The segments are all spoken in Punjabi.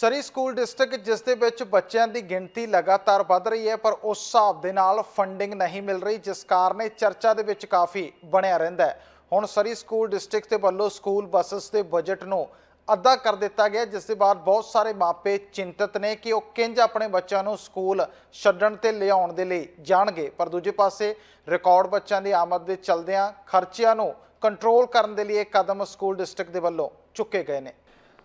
ਸਰੀ ਸਕੂਲ ਡਿਸਟ੍ਰਿਕਟ, ਜਿਸ ਦੇ ਵਿੱਚ ਬੱਚਿਆਂ ਦੀ ਗਿਣਤੀ ਲਗਾਤਾਰ ਵੱਧ ਰਹੀ ਹੈ, ਪਰ ਉਸ ਹਿਸਾਬ ਦੇ ਨਾਲ ਫੰਡਿੰਗ ਨਹੀਂ ਮਿਲ ਰਹੀ, ਜਿਸ ਕਾਰਨ ਇਹ ਚਰਚਾ ਦੇ ਵਿੱਚ ਕਾਫੀ ਬਣਿਆ ਰਹਿੰਦਾ ਹੈ। ਹੁਣ ਸਰੀ ਸਕੂਲ ਡਿਸਟ੍ਰਿਕਟ ਦੇ ਵੱਲੋਂ ਸਕੂਲ ਬੱਸਸ ਦੇ ਬਜਟ ਨੂੰ ਅੱਧਾ ਕਰ ਦਿੱਤਾ ਗਿਆ, ਜਿਸ ਦੇ ਬਾਅਦ ਬਹੁਤ ਸਾਰੇ ਮਾਪੇ ਚਿੰਤਤ ਨੇ ਕਿ ਉਹ ਕਿੰਜ ਆਪਣੇ ਬੱਚਿਆਂ ਨੂੰ ਸਕੂਲ ਛੱਡਣ ਤੇ ਲਿਆਉਣ ਦੇ ਲਈ ਜਾਣਗੇ। ਪਰ ਦੂਜੇ ਪਾਸੇ, ਰਿਕਾਰਡ ਬੱਚਿਆਂ ਦੀ ਆਮਦ ਦੇ ਚਲਦਿਆਂ ਖਰਚਿਆਂ ਨੂੰ ਕੰਟਰੋਲ ਕਰਨ ਦੇ ਲਈ ਇਹ ਕਦਮ ਸਕੂਲ ਡਿਸਟ੍ਰਿਕਟ ਦੇ ਵੱਲੋਂ ਚੁੱਕੇ ਗਏ ਨੇ।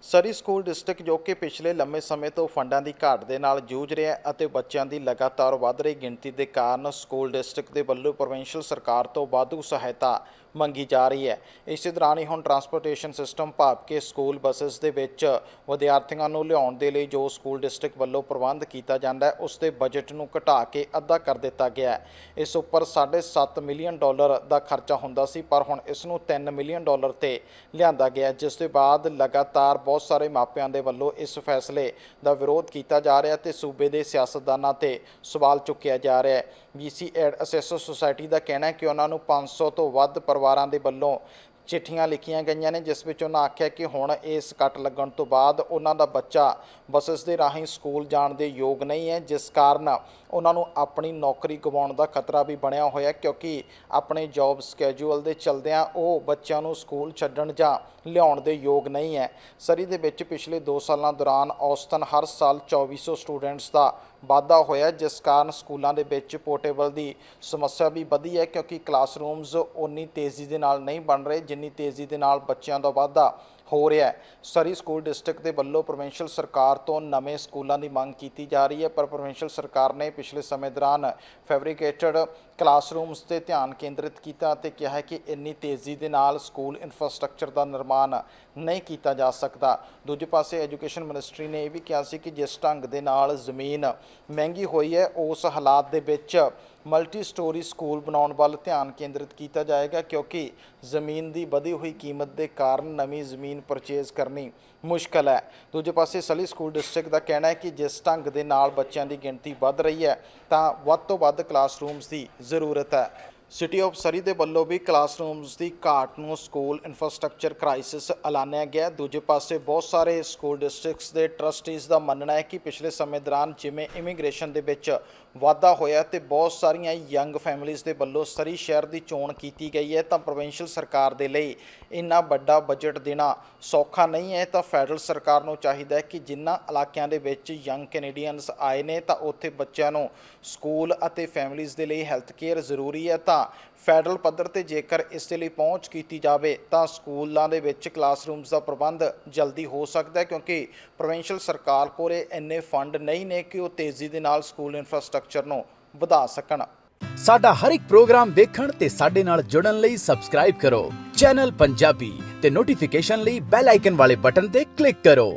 ਸਰੀ ਸਕੂਲ ਡਿਸਟ੍ਰਿਕਟ ਜੋ ਕਿ ਪਿਛਲੇ ਲੰਮੇ ਸਮੇਂ ਤੋਂ ਫੰਡਾਂ ਦੀ ਘਾਟ ਦੇ ਨਾਲ ਜੂਝ ਰਿਹਾ ਹੈ ਅਤੇ ਬੱਚਿਆਂ ਦੀ ਲਗਾਤਾਰ ਵੱਧ ਰਹੀ ਗਿਣਤੀ ਦੇ ਕਾਰਨ ਸਕੂਲ ਡਿਸਟ੍ਰਿਕਟ ਦੇ ਵੱਲੋਂ ਪ੍ਰੋਵਿੰਸ਼ੀਅਲ ਸਰਕਾਰ ਤੋਂ ਵਾਧੂ ਸਹਾਇਤਾ ਮੰਗੀ ਜਾ ਰਹੀ ਹੈ। ਇਸੇ ਦੌਰਾਨ ਹੀ ਹੁਣ ਟਰਾਂਸਪੋਰਟੇਸ਼ਨ ਸਿਸਟਮ ਭਾਵ ਕਿ ਸਕੂਲ ਬੱਸਸ ਦੇ ਵਿੱਚ ਵਿਦਿਆਰਥੀਆਂ ਨੂੰ ਲਿਆਉਣ ਦੇ ਲਈ ਜੋ ਸਕੂਲ ਡਿਸਟ੍ਰਿਕਟ ਵੱਲੋਂ ਪ੍ਰਬੰਧ ਕੀਤਾ ਜਾਂਦਾ ਹੈ, ਉਸ ਦੇ ਬਜਟ ਨੂੰ ਘਟਾ ਕੇ ਅੱਧਾ ਕਰ ਦਿੱਤਾ ਗਿਆ ਹੈ। ਇਸ ਉੱਪਰ 7.5 ਮਿਲੀਅਨ ਡਾਲਰ ਦਾ ਖਰਚਾ ਹੁੰਦਾ ਸੀ, ਪਰ ਹੁਣ ਇਸ ਨੂੰ 3 ਮਿਲੀਅਨ ਡਾਲਰ ਤੇ ਲਿਆਂਦਾ ਗਿਆ ਜਿਸ ਦੇ ਬਾਅਦ ਲਗਾਤਾਰ ਬਹੁਤ ਸਾਰੇ ਮਾਪਿਆਂ ਦੇ ਵੱਲੋਂ ਇਸ ਫੈਸਲੇ ਦਾ ਵਿਰੋਧ ਕੀਤਾ ਜਾ ਰਿਹਾ ਤੇ ਸੂਬੇ ਦੇ ਸਿਆਸਤਦਾਨਾਂ ਤੇ ਸਵਾਲ ਚੁੱਕਿਆ ਜਾ ਰਿਹਾ ਹੈ। ਬੀਸੀ ਐਡ ਅਸੈਸਰ ਸੁਸਾਇਟੀ ਦਾ ਕਹਿਣਾ ਹੈ ਕਿ ਉਹਨਾਂ ਨੂੰ 500 ਤੋਂ ਵੱਧ ਪਰਿਵਾਰਾਂ ਪਰਿਵਾਰਾਂ ਦੇ ਵੱਲੋਂ ਚਿੱਠੀਆਂ ਲਿਖੀਆਂ ਗਈਆਂ ਨੇ, ਜਿਸ ਵਿੱਚ ਉਹਨਾਂ ਆਖਿਆ ਕਿ ਹੁਣ ਇਸ ਕੱਟ ਲੱਗਣ ਤੋਂ ਬਾਅਦ ਉਹਨਾਂ ਦਾ ਬੱਚਾ ਬੱਸਸ ਦੇ ਰਾਹੀਂ ਸਕੂਲ ਜਾਣ ਦੇ ਯੋਗ ਨਹੀਂ ਹੈ, ਜਿਸ ਕਾਰਨ ਉਹਨਾਂ ਨੂੰ ਆਪਣੀ ਨੌਕਰੀ ਗਵਾਉਣ ਦਾ ਖਤਰਾ ਵੀ ਬਣਿਆ ਹੋਇਆ ਕਿਉਂਕਿ ਆਪਣੇ ਜੌਬ ਸਕੇਜੂਲ ਦੇ ਚਲਦਿਆਂ ਉਹ ਬੱਚਿਆਂ ਨੂੰ ਸਕੂਲ ਛੱਡਣ ਜਾਂ ਲਿਆਉਣ ਦੇ ਯੋਗ ਨਹੀਂ ਹੈ। ਸਰੀ ਦੇ ਵਿੱਚ ਪਿਛਲੇ 2 ਸਾਲਾਂ ਦੌਰਾਨ ਔਸਤਨ ਹਰ ਸਾਲ 2400 ਸਟੂਡੈਂਟਸ ਦਾ ਵਾਧਾ ਹੋਇਆ, ਜਿਸ ਕਾਰਨ ਸਕੂਲਾਂ ਦੇ ਵਿੱਚ ਪੋਰਟੇਬਲ ਦੀ ਸਮੱਸਿਆ ਵੀ ਵਧੀ ਹੈ, ਕਿਉਂਕਿ ਕਲਾਸਰੂਮਸ ਉਨੀ ਤੇਜ਼ੀ ਦੇ ਨਾਲ ਨਹੀਂ ਬਣ ਰਹੇ ਜਿੰਨੀ ਤੇਜ਼ੀ ਦੇ ਨਾਲ ਬੱਚਿਆਂ ਦਾ ਵਾਧਾ ਹੋ ਰਿਹਾ ਹੈ। ਸਰੀ ਸਕੂਲ ਡਿਸਟ੍ਰਿਕਟ ਦੇ ਵੱਲੋਂ ਪ੍ਰੋਵਿੰਸ਼ੀਅਲ ਸਰਕਾਰ ਤੋਂ ਨਵੇਂ ਸਕੂਲਾਂ ਦੀ ਮੰਗ ਕੀਤੀ ਜਾ ਰਹੀ ਹੈ, ਪਰ ਪ੍ਰੋਵਿੰਸ਼ੀਅਲ ਸਰਕਾਰ ਨੇ ਪਿਛਲੇ ਸਮੇਂ ਦੌਰਾਨ ਫੈਬਰੀਕੇਟਡ ਕਲਾਸਰੂਮਸ ਤੇ ਧਿਆਨ ਕੇਂਦਰਿਤ ਕੀਤਾ ਅਤੇ ਕਿਹਾ ਹੈ ਕਿ ਇੰਨੀ ਤੇਜ਼ੀ ਦੇ ਨਾਲ ਸਕੂਲ ਇਨਫਰਾਸਟ੍ਰਕਚਰ ਦਾ ਨਿਰਮਾਣ ਨਹੀਂ ਕੀਤਾ ਜਾ ਸਕਦਾ। ਦੂਜੇ ਪਾਸੇ ਐਜੂਕੇਸ਼ਨ ਮਿਨਿਸਟਰੀ ਨੇ ਇਹ ਵੀ ਕਿਹਾ ਸੀ ਕਿ ਜਿਸ ਢੰਗ ਦੇ ਨਾਲ ਜ਼ਮੀਨ ਮਹਿੰਗੀ ਹੋਈ ਹੈ, ਉਸ ਹਾਲਾਤ ਦੇ ਵਿੱਚ ਮਲਟੀ ਸਟੋਰੀ ਸਕੂਲ ਬਣਾਉਣ ਵੱਲ ਧਿਆਨ ਕੇਂਦਰਿਤ ਕੀਤਾ ਜਾਏਗਾ ਕਿਉਂਕਿ ਜ਼ਮੀਨ ਦੀ ਵਧੀ ਹੋਈ ਕੀਮਤ ਦੇ ਕਾਰਨ ਨਵੀਂ ਜ਼ਮੀਨ ਪਰਚੇਜ਼ ਕਰਨੀ ਮੁਸ਼ਕਲ ਹੈ। ਦੂਜੇ ਪਾਸੇ ਸਲੀ ਸਕੂਲ ਡਿਸਟ੍ਰਿਕਟ ਦਾ ਕਹਿਣਾ ਹੈ ਕਿ ਜਿਸ ਢੰਗ ਦੇ ਨਾਲ ਬੱਚਿਆਂ ਦੀ ਗਿਣਤੀ ਵੱਧ ਰਹੀ ਹੈ, ਤਾਂ ਵੱਧ ਤੋਂ ਵੱਧ ਕਲਾਸਰੂਮਸ ਦੀ ਜ਼ਰੂਰਤ ਹੈ। ਸਿਟੀ ਆਫ ਸਰੀ ਦੇ ਵੱਲੋਂ ਵੀ ਕਲਾਸਰੂਮਸ ਦੀ ਘਾਟ ਨੂੰ ਸਕੂਲ ਇਨਫਰਾਸਟ੍ਰਕਚਰ ਕ੍ਰਾਈਸਿਸ ਐਲਾਨਿਆ ਗਿਆ ਦੂਜੇ ਪਾਸੇ ਬਹੁਤ ਸਾਰੇ ਸਕੂਲ ਡਿਸਟ੍ਰਿਕਟਸ ਦੇ ਟਰਸਟੀਜ਼ ਦਾ ਮੰਨਣਾ ਹੈ ਕਿ ਪਿਛਲੇ ਸਮੇਂ ਦੌਰਾਨ ਜਿਵੇਂ ਇਮੀਗ੍ਰੇਸ਼ਨ ਦੇ ਵਿੱਚ ਵਾਧਾ ਹੋਇਆ ਤੇ ਬਹੁਤ ਸਾਰੀਆਂ ਯੰਗ ਫੈਮਿਲੀਆਂ ਦੇ ਵੱਲੋਂ ਸਰੀ ਸ਼ਹਿਰ ਦੀ ਚੋਣ ਕੀਤੀ ਗਈ ਹੈ ਤਾਂ ਪ੍ਰੋਵਿੰਸ਼ੀਅਲ ਸਰਕਾਰ ਦੇ ਲਈ ਇੰਨਾ ਵੱਡਾ ਬਜਟ ਦੇਣਾ ਸੌਖਾ ਨਹੀਂ ਹੈ। ਤਾਂ ਫੈਡਰਲ ਸਰਕਾਰ ਨੂੰ ਚਾਹੀਦਾ ਹੈ ਕਿ ਜਿਨ੍ਹਾਂ ਇਲਾਕਿਆਂ ਦੇ ਵਿੱਚ ਯੰਗ ਕੈਨੇਡੀਅਨਸ ਆਏ ਨੇ ਤਾਂ ਉੱਥੇ ਬੱਚਿਆਂ ਨੂੰ ਸਕੂਲ ਅਤੇ ਫੈਮਿਲੀਆਂ ਦੇ ਲਈ ਹੈਲਥ ਕੇਅਰ ਜ਼ਰੂਰੀ ਹੈ ਤਾਂ ਤਾਂ ਫੈਡਰਲ ਪੱਧਰ ਤੇ ਜੇਕਰ ਇਸ ਦੇ ਲਈ ਪਹੁੰਚ ਕੀਤੀ ਜਾਵੇ, ਤਾਂ ਸਕੂਲਾਂ ਦੇ ਵਿੱਚ ਕਲਾਸਰੂਮਸ ਦਾ ਪ੍ਰਬੰਧ ਜਲਦੀ ਹੋ ਸਕਦਾ ਹੈ ਕਿਉਂਕਿ ਪ੍ਰੋਵਿੰਸ਼ੀਅਲ ਸਰਕਾਰ ਕੋਲੇ ਇੰਨੇ ਫੰਡ ਨਹੀਂ ਨੇ ਕਿ ਉਹ ਤੇਜ਼ੀ ਦੇ ਨਾਲ ਸਕੂਲ ਇਨਫਰਾਸਟ੍ਰਕਚਰ ਨੂੰ ਵਧਾ ਸਕਣ। ਸਾਡਾ ਹਰ ਇੱਕ ਪ੍ਰੋਗਰਾਮ ਵੇਖਣ ਤੇ ਸਾਡੇ ਨਾਲ ਜੁੜਨ ਲਈ ਸਬਸਕ੍ਰਾਈਬ ਕਰੋ। ਚੈਨਲ ਪੰਜਾਬੀ ਤੇ ਨੋਟੀਫਿਕੇਸ਼ਨ ਲਈ ਬੈਲ ਆਈਕਨ ਵਾਲੇ ਬਟਨ ਤੇ ਕਲਿੱਕ ਕਰੋ।